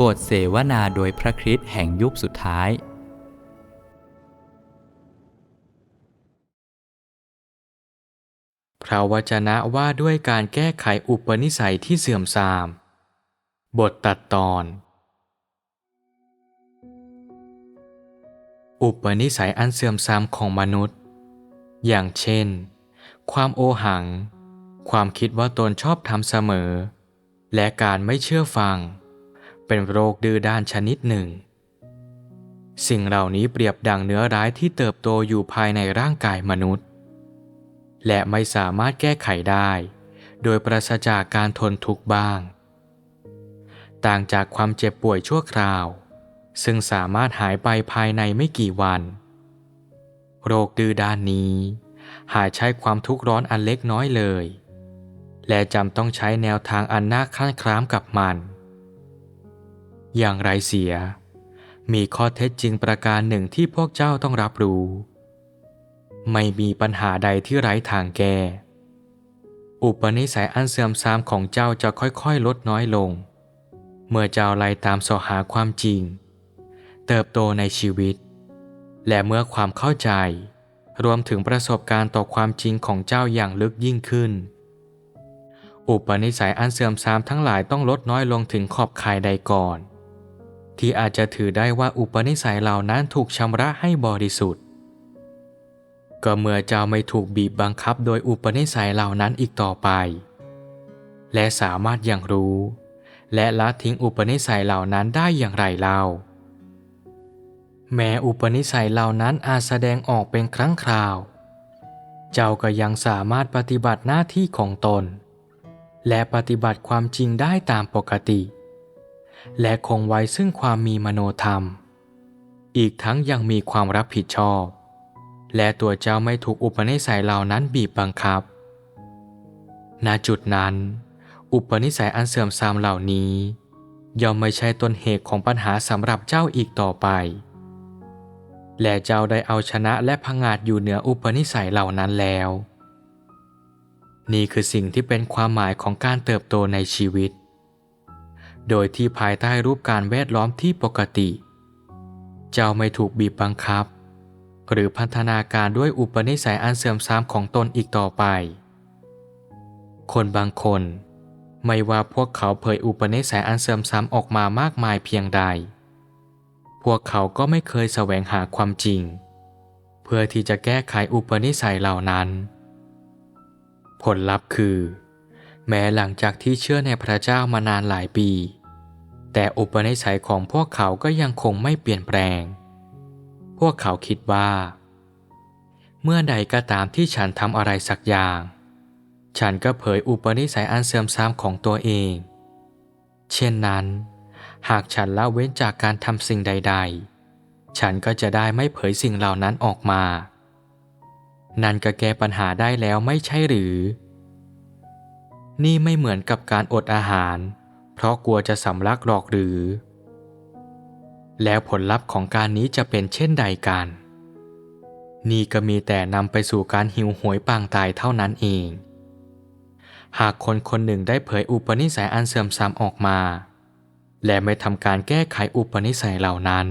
บทเสวนาโดยพระคริสต์แห่งยุคสุดท้าย พระวจนะว่าด้วยการแก้ไขอุปนิสัยที่เสื่อมทราม บทตัดตอน อุปนิสัยอันเสื่อมทรามของมนุษย์ อย่างเช่น ความโอหัง ความคิดว่าตนชอบทำเสมอ และการไม่เชื่อฟัง เป็นโรคดื้อด้านชนิดหนึ่ง สิ่งเหล่านี้เปรียบดังเนื้อร้ายที่เติบโตอยู่ภายในร่างกายมนุษย์ และไม่สามารถแก้ไขได้ โดยปราศจากการทนทุกข์บ้าง ต่างจากความเจ็บป่วยชั่วคราว ซึ่งสามารถหายไปภายในไม่กี่วัน โรคดื้อด้านนี้ หายใช้ความทุกข์ร้อนอันเล็กน้อยเลยและจำต้องใช้แนวทางอันน่าขั้นคร้ามกับมัน อย่างไรเสีย มีข้อเท็จจริงประการหนึ่งที่พวกเจ้าต้องรับรู้ ไม่มีปัญหาใดที่ไร้ทางแก้ อุปนิสัยอันเสื่อมทรามของเจ้าจะค่อยๆ ลดน้อยลง เมื่อเจ้าไล่ตามสอหาความจริง เติบโตในชีวิต และเมื่อความเข้าใจ รวมถึงประสบการณ์ต่อความจริงของเจ้าอย่างลึกยิ่งขึ้นอุปนิสัยอันเสื่อมทรามทั้งหลายต้องลดน้อยลงถึงขอบข่ายใดก่อน ที่อาจจะถือได้ว่าอุปนิสัยเหล่านั้นถูกชำระให้บริสุทธิ์ ก็เมื่อเจ้าไม่ถูกบีบบังคับโดยอุปนิสัยเหล่านั้นอีกต่อไป และสามารถอย่างรู้ และละทิ้งอุปนิสัยเหล่านั้นได้อย่างไรเล่า แม้อุปนิสัยเหล่านั้นอาจแสดงออกเป็นครั้งคราว เจ้าก็ยังสามารถปฏิบัติหน้าที่ของตน และปฏิบัติความจริงได้ตามปกติ และคงไว้ซึ่งความมีมโนธรรม อีกทั้งยังมีความรับผิดชอบ และตัวเจ้าไม่ถูกอุปนิสัยเหล่านั้นบีบบังคับ ณจุดนั้น อุปนิสัยอันเสื่อมทรามเหล่านี้ ย่อมไม่ใช่ต้นเหตุของปัญหาสำหรับเจ้าอีกต่อไป และเจ้าได้เอาชนะและพังอาจอยู่เหนืออุปนิสัยเหล่านั้นแล้ว นี่คือสิ่งที่เป็นความหมายของการเติบโตในชีวิต โดยที่ภายใต้รูปการแวดล้อมที่ปกติ เจ้าไม่ถูกบีบบังคับ หรือพันธนาการด้วยอุปนิสัยอันเสื่อมทรามของตนอีกต่อไป คนบางคน ไม่ว่าพวกเขาเผยอุปนิสัยอันเสื่อมทรามออกมามากมายเพียงใด พวกเขาก็ไม่เคยแสวงหาความจริง เพื่อที่จะแก้ไขอุปนิสัยเหล่านั้น ผลลัพธ์คือ แม้หลังจากที่เชื่อในพระเจ้ามานานหลายปี แต่อุปนิสัยของพวกเขาก็ยังคงไม่เปลี่ยนแปลง พวกเขาคิดว่า เมื่อใดก็ตามที่ฉันทำอะไรสักอย่าง ฉันก็เผยอุปนิสัยอันเสื่อมทรามของตัวเอง เช่นนั้น หากฉันละเว้นจากการทำสิ่งใด ๆ ฉันก็จะได้ไม่เผยสิ่งเหล่านั้นออกมา นั่นก็แก้ปัญหาได้แล้วไม่ใช่หรือ นี่ไม่เหมือนกับการอดอาหาร เพราะกลัวจะสำลักหรอกหรือ แล้วผลลัพธ์ของการนี้จะเป็นเช่นใดกัน นี่ก็มีแต่นำไปสู่การหิวโหวยปางตายเท่านั้นเอง หากคนคนหนึ่งได้เผยอุปนิสัยอันเสื่อมทรามออกมา และไม่ทำการแก้ไขอุปนิสัยเหล่านั้น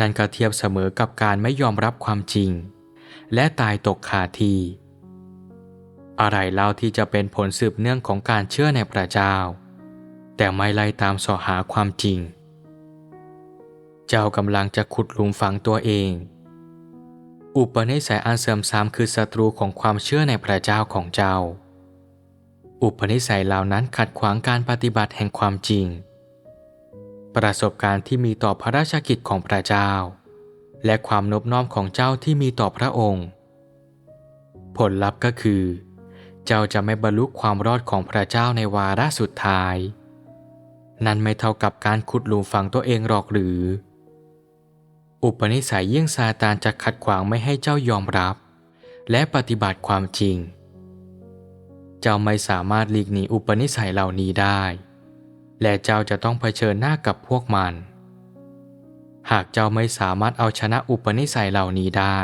นั่นก็เทียบเสมอกับการไม่ยอมรับความจริง และตายตกคาที่ อะไรเล่าที่จะเป็นผลสืบเนื่องของการเชื่อในพระเจ้า แต่ไม่ไล่ตามสอหาความจริง เจ้ากำลังจะขุดหลุมฝังตัวเอง อุปนิสัยอันเสื่อมทรามคือศัตรูของความเชื่อในพระเจ้าของเจ้า อุปนิสัยเหล่านั้นขัดขวางการปฏิบัติแห่งความจริง ประสบการณ์ที่มีต่อพระราชกิจของพระเจ้า และความนบน้อมของเจ้าที่มีต่อพระองค์ ผลลัพธ์ก็คือ จ้าจะไม่บรรลุความรอดของพระเจ้าในวาระสุดท้าย นั่นไม่เท่ากับการขุดหลุมฝังตัวเองหรอกหรือ อุปนิสัยเยิ่ยงซาตานจะขัดขวางไม่ให้เจ้ายอมรับ และปฏิบัติความจริง เจ้าไม่สามารถหลีกหนีอุปนิสัยเหล่านี้ได้ และเจ้าจะต้องเผชิญหน้ากับพวกมัน หากเจ้าไม่สามารถเอาชนะอุปนิสัยเหล่านี้ได้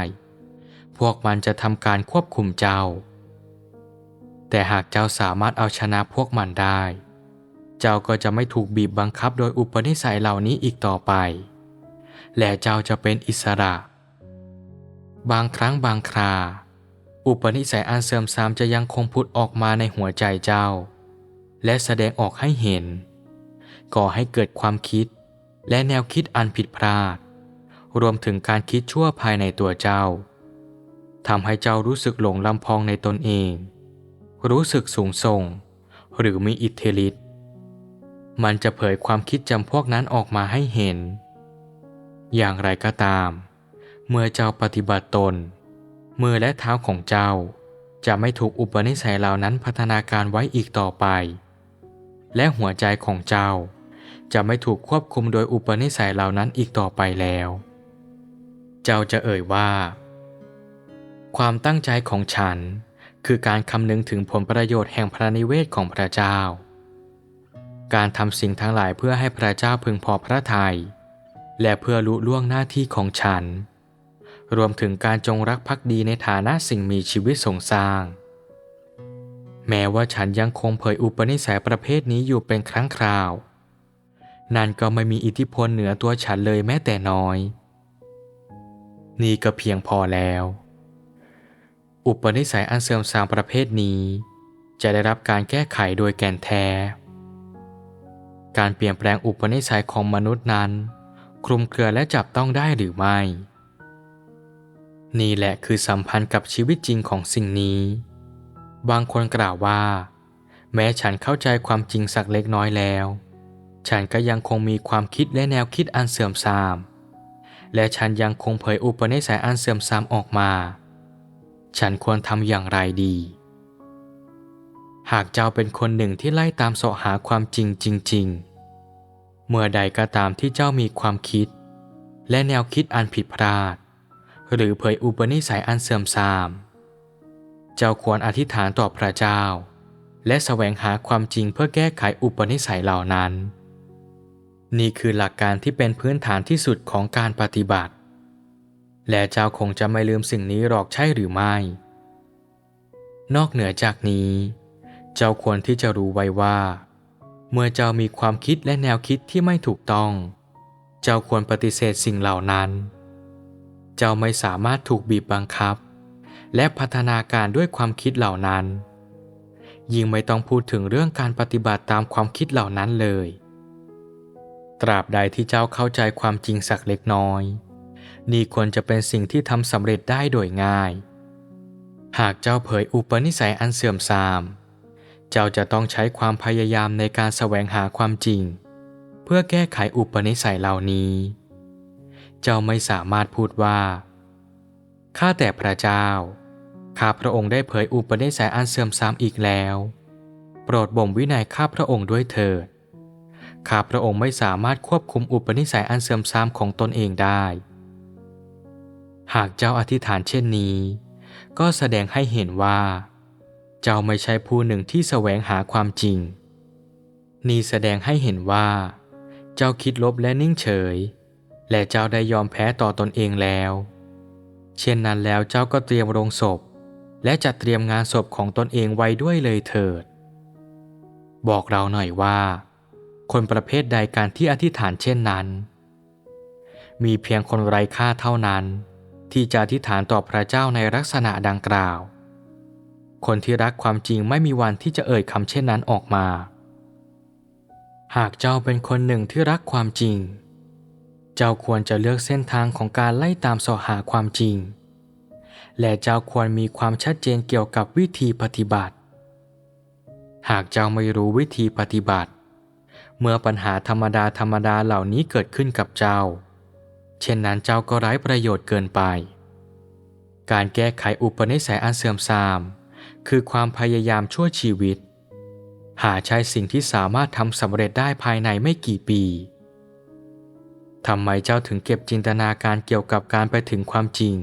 พวกมันจะทำการควบคุมเจ้า แต่หากเจ้าสามารถเอาชนะพวกมันได้ เจ้าก็จะไม่ถูกบีบบังคับโดยอุปนิสัยเหล่านี้อีกต่อไป และเจ้าจะเป็นอิสระ บางครั้งบางครา อุปนิสัยอันเสื่อมทรามจะยังคงพุดออกมาในหัวใจเจ้า และแสดงออกให้เห็น ก่อให้เกิดความคิดและแนวคิดอันผิดพลาด รวมถึงการคิดชั่วภายในตัวเจ้าทำให้เจ้ารู้สึกหลงลำพองในตนเอง รู้สึกสูงส่ง หรือมีอิทธิฤทธิ์มันจะเผยความคิดจำพวกนั้นออกมาให้เห็น อย่างไรก็ตาม เมื่อเจ้าปฏิบัติตน มือและเท้าของเจ้า จะไม่ถูกอุปนิสัยเหล่านั้นพัฒนาการไว้อีกต่อไป และหัวใจของเจ้า จะไม่ถูกควบคุมโดยอุปนิสัยเหล่านั้นอีกต่อไปแล้ว เจ้าจะเอ่ยว่า ความตั้งใจของฉัน คือการคำนึงถึงผลประโยชน์แห่งพระนิเวศของพระเจ้า การทำสิ่งทั้งหลายเพื่อให้พระเจ้าพึงพอพระทยัยและเพื่อลุล่วงหน้าที่ของฉัน รวมถึงการจงรักภักดีในฐานะสิ่งมีชีวิตทรงสร้าง แม้ว่าฉันยังคงเผยอุปนิสัยประเภทนี้อยู่เป็นครั้งคราว นั่นก็ไม่มีอิทธิพลเหนือตัวฉันเลยแม้แต่น้อย นี่ก็เพียงพอแล้ว อุปนิสัยอันเสื่อมทรามประเภทนี้ จะได้รับการแก้ไขโดยแก่นแท้ การเปลี่ยนแปลงอุปนิสัยของมนุษย์นั้น คลุมเครือและจับต้องได้หรือไม่ นี่แหละคือสัมพันธ์กับชีวิตจริงของสิ่งนี้ บางคนกล่าวว่า แม้ฉันเข้าใจความจริงสักเล็กน้อยแล้ว ฉันก็ยังคงมีความคิดและแนวคิดอันเสื่อมทราม และฉันยังคงเผยอุปนิสัยอันเสื่อมทรามออกมา ฉันควรทำอย่างไรดี หากเจ้าเป็นคนหนึ่งที่ไล่ตามเสาะหาความจริงจริง ๆ เมื่อใดก็ตามที่เจ้ามีความคิด และแนวคิดอันผิดพลาด หรือเผยอุปนิสัยอันเสื่อมทราม เจ้าควรอธิษฐานต่อพระเจ้า และแสวงหาความจริงเพื่อแก้ไขอุปนิสัยเหล่านั้น นี่คือหลักการที่เป็นพื้นฐานที่สุดของการปฏิบัติ และเจ้าคงจะไม่ลืมสิ่งนี้หรอกใช่หรือไม่ นอกเหนือจากนี้ เจ้าควรที่จะรู้ไว้ว่า เมื่อเจ้ามีความคิดและแนวคิดที่ไม่ถูกต้อง เจ้าควรปฏิเสธสิ่งเหล่านั้น เจ้าไม่สามารถถูกบีบบังคับ และพัฒนาการด้วยความคิดเหล่านั้น ยิ่งไม่ต้องพูดถึงเรื่องการปฏิบัติตามความคิดเหล่านั้นเลย ตราบใดที่เจ้าเข้าใจความจริงสักเล็กน้อย นี่ควรจะเป็นสิ่งที่ทำสำเร็จได้โดยง่าย หากเจ้าเผยอุปนิสัยอันเสื่อมทราม เจ้าจะต้องใช้ความพยายามในการแสวงหาความจริง เพื่อแก้ไขอุปนิสัยเหล่านี้ เจ้าไม่สามารถพูดว่า ข้าแต่พระเจ้า ข้าพระองค์ได้เผยอุปนิสัยอันเสื่อมทรามอีกแล้ว โปรดบ่มวินัยข้าพระองค์ด้วยเถิดข้าพระองค์ไม่สามารถควบคุมอุปนิสัยอันเสื่อมทรามของตนเองได้ หากเจ้าอธิษฐานเช่นนี้ ก็แสดงให้เห็นว่า เจ้าไม่ใช่ผู้หนึ่งที่แสวงหาความจริง นี่แสดงให้เห็นว่า เจ้าคิดลบและนิ่งเฉย และเจ้าได้ยอมแพ้ต่อตนเองแล้ว เช่นนั้นแล้วเจ้าก็เตรียมโรงศพ และจัดเตรียมงานศพของตนเองไว้ด้วยเลยเถิด บอกเราหน่อยว่า คนประเภทใดการที่อธิษฐานเช่นนั้น มีเพียงคนไร้ค่าเท่านั้น ที่จะอธิษฐานต่อพระเจ้าในลักษณะดังกล่าว คนที่รักความจริงไม่มีวันที่จะเอ่ยคำเช่นนั้นออกมา หากเจ้าเป็นคนหนึ่งที่รักความจริง เจ้าควรจะเลือกเส้นทางของการไล่ตามสาะหาความจริง และเจ้าควรมีความชัดเจนเกี่ยวกับวิธีปฏิบัติ หากเจ้าไม่รู้วิธีปฏิบัติ เมื่อปัญหาธรรมดาธรรมดาเหล่านี้เกิดขึ้นกับเจ้า เช่นนั้นเจ้าก็ไร้ประโยชน์เกินไป การแก้ไขอุปนิสัยอันเสื่อมทราม คือความพยายามชั่วชีวิต หาใช่สิ่งที่สามารถทำสำเร็จได้ภายในไม่กี่ปีทำไมเจ้าถึงเก็บจินตนาการเกี่ยวกับการไปถึงความจริง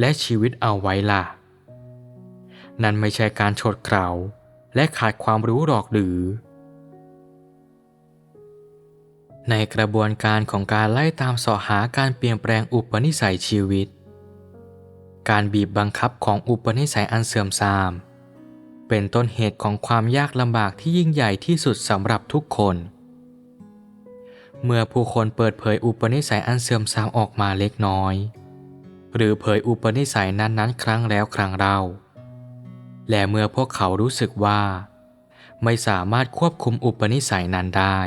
และชีวิตเอาไว้ล่ะ นั่นไม่ใช่การฉดเกราและขาดความรู้หรอกหรือ ในกระบวนการของการไล่ตามเสาะหาการเปลี่ยนแปลงอุปนิสัยชีวิต การบีบบังคับของอุปนิสัยอันเสื่อมทราม เป็นต้นเหตุของความยากลำบากที่ยิ่งใหญ่ที่สุดสำหรับทุกคน เมื่อผู้คนเปิดเผยอุปนิสัยอันเสื่อมทรามออกมาเล็กน้อย หรือเผยอุปนิสัยนั้นๆ ครั้งแล้วครั้งเล่า และเมื่อพวกเขารู้สึกว่า ไม่สามารถควบคุมอุปนิสัยนั้นได้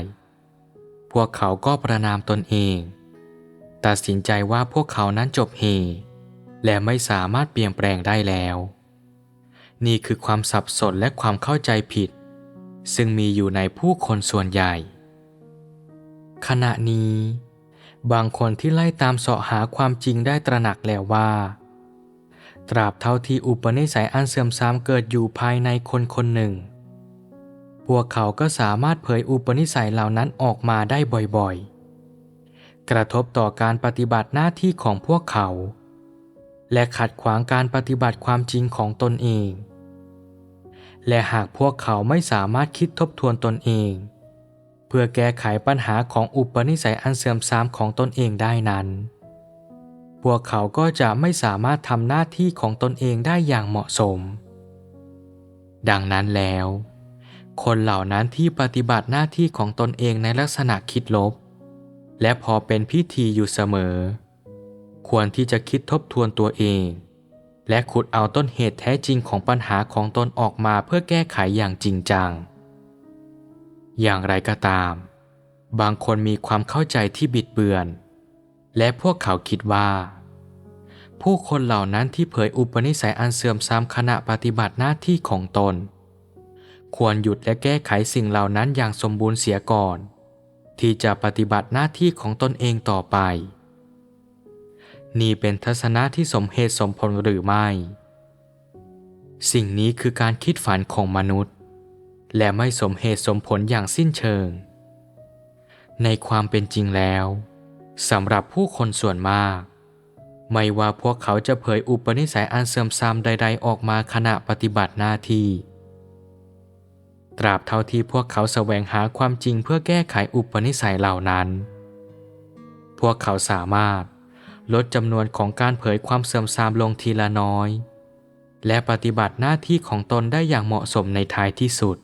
วกเขาก็ประนามตนเอง ตัดสินใจว่าพวกเขานั้นจบเหและไม่สามารถเปลี่ยนแปลงได้แล้ว นี่คือความสับสนและความเข้าใจผิด ซึ่งมีอยู่ในผู้คนส่วนใหญ่ ขณะนี้ บางคนที่ไล่ตามเสาะหาความจริงได้ตระหนักแล้วว่า ตราบเท่าที่อุปนิสัยอันเสื่อมทรามเกิดอยู่ภายในคนคนหนึ่ง พวกเขาก็สามารถเผยอุปนิสัยเหล่านั้นออกมาได้บ่อยๆ กระทบต่อการปฏิบัติหน้าที่ของพวกเขา และขัดขวางการปฏิบัติความจริงของตนเอง และหากพวกเขาไม่สามารถคิดทบทวนตนเอง เพื่อแก้ไขปัญหาของอุปนิสัยอันเสื่อมทรามของตนเองได้นั้น พวกเขาก็จะไม่สามารถทำหน้าที่ของตนเองได้อย่างเหมาะสม ดังนั้นแล้ว คนเหล่านั้นที่ปฏิบัติหน้าที่ของตนเองในลักษณะคิดลบ และพอเป็นพิธีอยู่เสมอ ควรที่จะคิดทบทวนตัวเอง และขุดเอาต้นเหตุแท้จริงของปัญหาของตนออกมาเพื่อแก้ไขอย่างจริงจัง อย่างไรก็ตาม บางคนมีความเข้าใจที่บิดเบือน และพวกเขาคิดว่า ผู้คนเหล่านั้นที่เผยอุปนิสัยอันเสื่อมทรามขณะปฏิบัติหน้าที่ของตน ควรหยุดและแก้ไขสิ่งเหล่านั้นอย่างสมบูรณ์เสียก่อน ที่จะปฏิบัติหน้าที่ของตนเองต่อไป นี่เป็นทัศนะที่สมเหตุสมผลหรือไม่ สิ่งนี้คือการคิดฝันของมนุษย์ และไม่สมเหตุสมผลอย่างสิ้นเชิง ในความเป็นจริงแล้วสำหรับผู้คนส่วนมาก ไม่ว่าพวกเขาจะเผยอุปนิสัยอันเสื่อมทรามใด ๆ ออกมาขณะปฏิบัติหน้าที่ ตราบเท่าที่พวกเขาแสวงหาความจริงเพื่อแก้ไขอุปนิสัยเหล่านั้น พวกเขาสามารถลดจำนวนของการเผยความเสื่อมทรามลงทีละน้อย และปฏิบัติหน้าที่ของตนได้อย่างเหมาะสมในท้ายที่สุด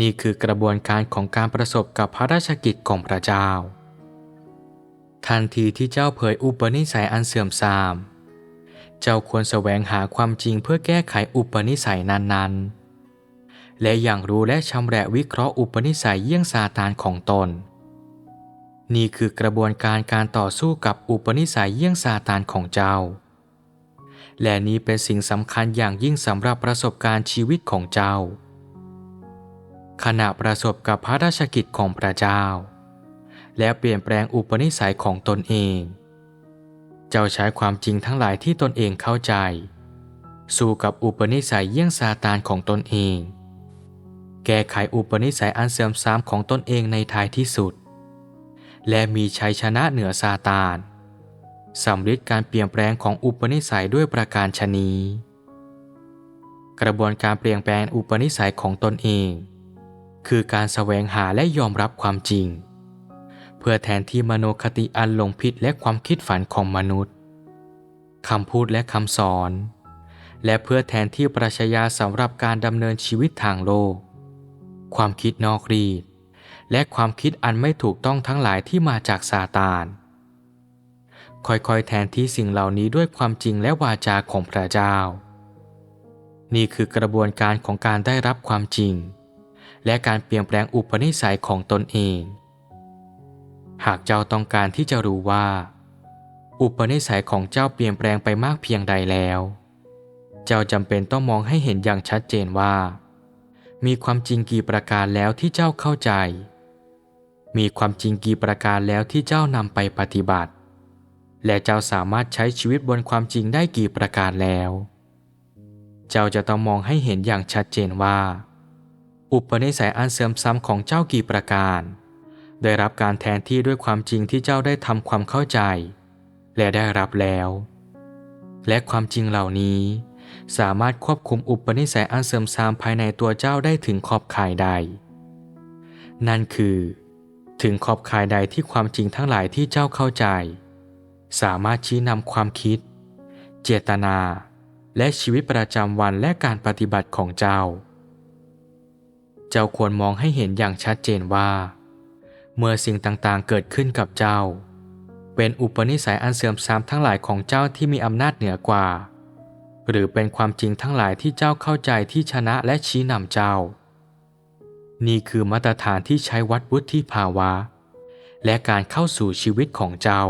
นี่คือกระบวนการของการประสบกับพระราชกิจของพระเจ้า ทันทีที่เจ้าเผยอุปนิสัยอันเสื่อมทราม เจ้าควรแสวงหาความจริงเพื่อแก้ไขอุปนิสัยนั้นๆ และอย่างรู้และชำแหละวิเคราะห์อุปนิสัยเยี่ยงซาตานของตน นี่คือกระบวนการการต่อสู้กับอุปนิสัยเยี่ยงซาตานของเจ้า และนี้เป็นสิ่งสำคัญอย่างยิ่งสำหรับประสบการณ์ชีวิตของเจ้า ขณะประสบกับพระราชกิจของพระเจ้า และเปลี่ยนแปลงอุปนิสัยของตนเอง เจ้าใช้ความจริงทั้งหลายที่ตนเองเข้าใจสู้กับอุปนิสัยเยี่ยงซาตานของตนเอง แก้ไขอุปนิสัยอันเสื่อมทรามของตนเองในท้ายที่สุด และมีชัยชนะเหนือซาตานสำฤทธิ์การเปลี่ยนแปลงของอุปนิสัยด้วยประการชนีกระบวนการเปลี่ยนแปลงอุปนิสัยของตนเอง คือการแสวงหาและยอมรับความจริง เพื่อแทนที่มโนคติอันหลงผิดและความคิดฝันของมนุษย์คำพูดและคำสอน และเพื่อแทนที่ปรัชญาสำหรับการดำเนินชีวิตทางโลก ความคิดนอกรีด และความคิดอันไม่ถูกต้องทั้งหลายที่มาจากซาตาน ค่อยๆแทนที่สิ่งเหล่านี้ด้วยความจริงและวาจาของพระเจ้า นี่คือกระบวนการของการได้รับความจริง และการเปลี่ยนแปลงอุปนิสัยของตนเอง หากเจ้าต้องการที่จะรู้ว่า อุปนิสัยของเจ้าเปลี่ยนแปลงไปมากเพียงใดแล้ว เจ้าจำเป็นต้องมองให้เห็นอย่างชัดเจนว่า มีความจริงกี่ประการแล้วที่เจ้าเข้าใจ มีความจริงกี่ประการแล้วที่เจ้านำไปปฏิบัติ และเจ้าสามารถใช้ชีวิตบนความจริงได้กี่ประการแล้ว เจ้าจะต้องมองให้เห็นอย่างชัดเจนว่า อุปนิสัยอันเสื่อมซ้ำของเจ้ากี่ประการ ได้รับการแทนที่ด้วยความจริงที่เจ้าได้ทำความเข้าใจ และได้รับแล้ว และความจริงเหล่านี้ สามารถควบคุมอุปนิสัยอันเสื่อมทรามภายในตัวเจ้าได้ถึงขอบข่ายใด นั่นคือ ถึงขอบข่ายใดที่ความจริงทั้งหลายที่เจ้าเข้าใจ สามารถชี้นำความคิด เจตนา และชีวิตประจำวันและการปฏิบัติของเจ้า เจ้าควรมองให้เห็นอย่างชัดเจนว่า เมื่อสิ่งต่างๆเกิดขึ้นกับเจ้าเป็นอุปนิสัยอันเสื่อมทรามทั้งหลายของเจ้าที่มีอำนาจเหนือกว่า หรือเป็นความจริงทั้งหลายที่เจ้าเข้าใจที่ชนะและชี้นำเจ้า นี่คือมาตรฐานที่ใช้วัดวุฒิภาวะ และการเข้าสู่ชีวิตของเจ้า